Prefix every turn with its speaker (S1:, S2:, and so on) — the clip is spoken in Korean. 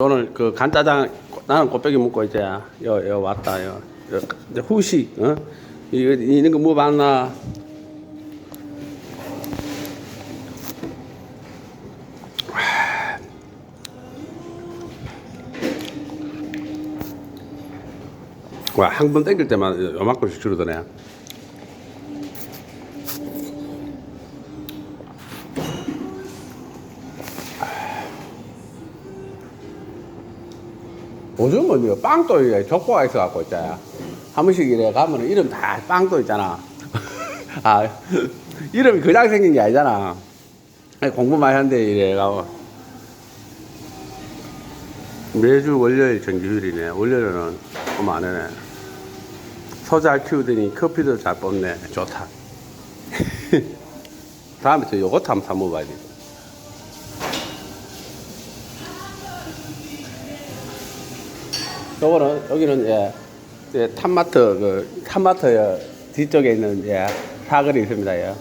S1: 오늘 그 간짜장 나는 곱빼기 먹고 이제 여, 여 왔다 여, 여 후식 어? 이거 이런 거 뭐 봤나? 와 한 번 땡길 때만 요만큼씩 줄어드네 요즘은 이거 빵도 이게 족보가 있어갖고 있잖아. 한 번씩 이래 가면 이름 다 빵도 있잖아. 아, 이름이 그냥 생긴 게 아니잖아. 아니, 공부 많이 한데 이래 가고. 매주 월요일 정규휴일이네. 월요일은 너무 안 해네. 소 잘 키우더니 커피도 잘 뽑네. 좋다. 다음에 저 요거트 한번 사 먹어봐야지. 요거는 여기는 예, 예 탑마트 그 탑마트 뒤쪽에 있는 예 사거리 있습니다. 예.